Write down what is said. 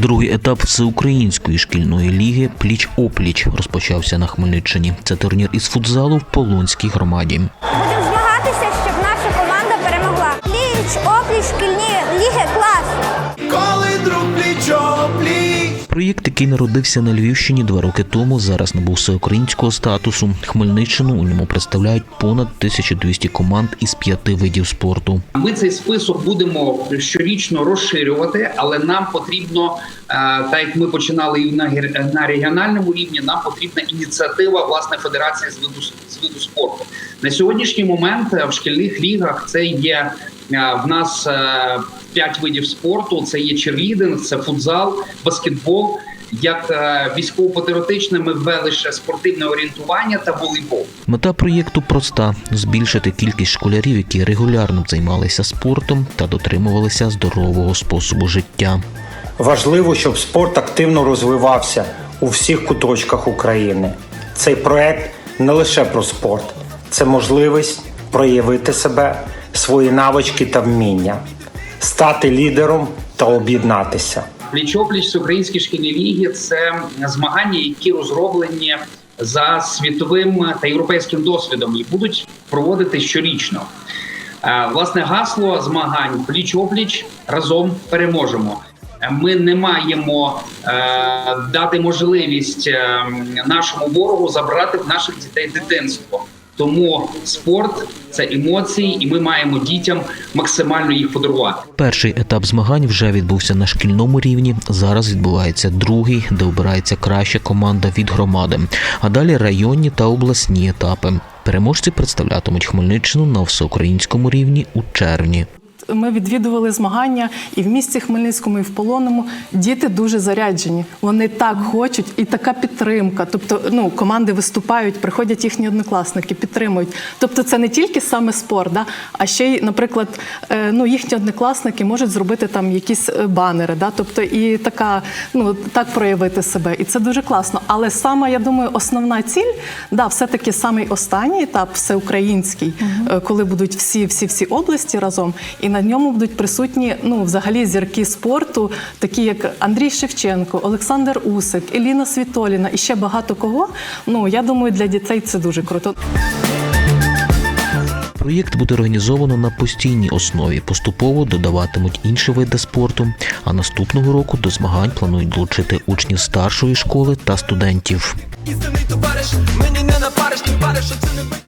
Другий етап всеукраїнської шкільної ліги Пліч опліч розпочався на Хмельниччині. Це турнір із футзалу в Полонській громаді. Проєкт, який народився на Львівщині два роки тому, зараз набув всеукраїнського статусу. Хмельниччину у ньому представляють понад 1200 команд із п'яти видів спорту. Ми цей список будемо щорічно розширювати, але нам потрібно, е, так як ми починали і на регіональному рівні, нам потрібна ініціатива власне федерації з виду з виду спорту. На сьогоднішній момент е, в шкільних лігах це є е, в нас п'ять видів спорту: це є черлідинг, це футзал, баскетбол. Як е, військово-патріотичне ми ввели ще спортивне орієнтування та волейбол. Мета проєкту проста: збільшити кількість школярів, які регулярно займалися спортом та дотримувалися здорового способу життя. Важливо, щоб спорт активно розвивався у всіх куточках України. Цей проект не лише про спорт, це можливість проявити себе, свої навички та вміння, стати лідером та об'єднатися. Пліч-опліч всеукраїнські шкільні ліги це змагання, які розроблені за світовим та європейським досвідом і будуть проводити щорічно. Е, Власне, гасло змагань пліч-опліч разом переможемо. Ми не маємо е, дати можливість е, нашому ворогу забрати в наших дітей дитинство. Тому спорт це емоції, і ми маємо дітям максимально їх подарувати. Перший етап змагань вже відбувся на шкільному рівні. Зараз відбувається другий, де обирається краща команда від громади. А далі районні та обласні етапи. Переможці представлятимуть Хмельниччину на всеукраїнському рівні у червні. Ми відвідували змагання і в місті Хмельницькому, і в Полонному. Діти дуже заряджені. Вони так хочуть, і така підтримка. Тобто, ну команди виступають, приходять їхні однокласники, підтримують. Тобто, це не тільки саме спорт, да, а ще й, наприклад, е, ну їхні однокласники можуть зробити там якісь е, банери, да, тобто і така, ну так проявити себе. І це дуже класно. Але саме я думаю, основна ціль, да, все-таки самий останній етап, всеукраїнський, е, коли будуть всі, всі, всі області разом, і на ньому будуть присутні ну, взагалі зірки спорту, такі як Андрій Шевченко, Олександр Усик, Еліна Світоліна і ще багато кого. Ну я думаю, для дітей це дуже круто. Проєкт буде організовано на постійній основі. Поступово додаватимуть інші види спорту. А наступного року до змагань планують долучити учнів старшої школи та студентів.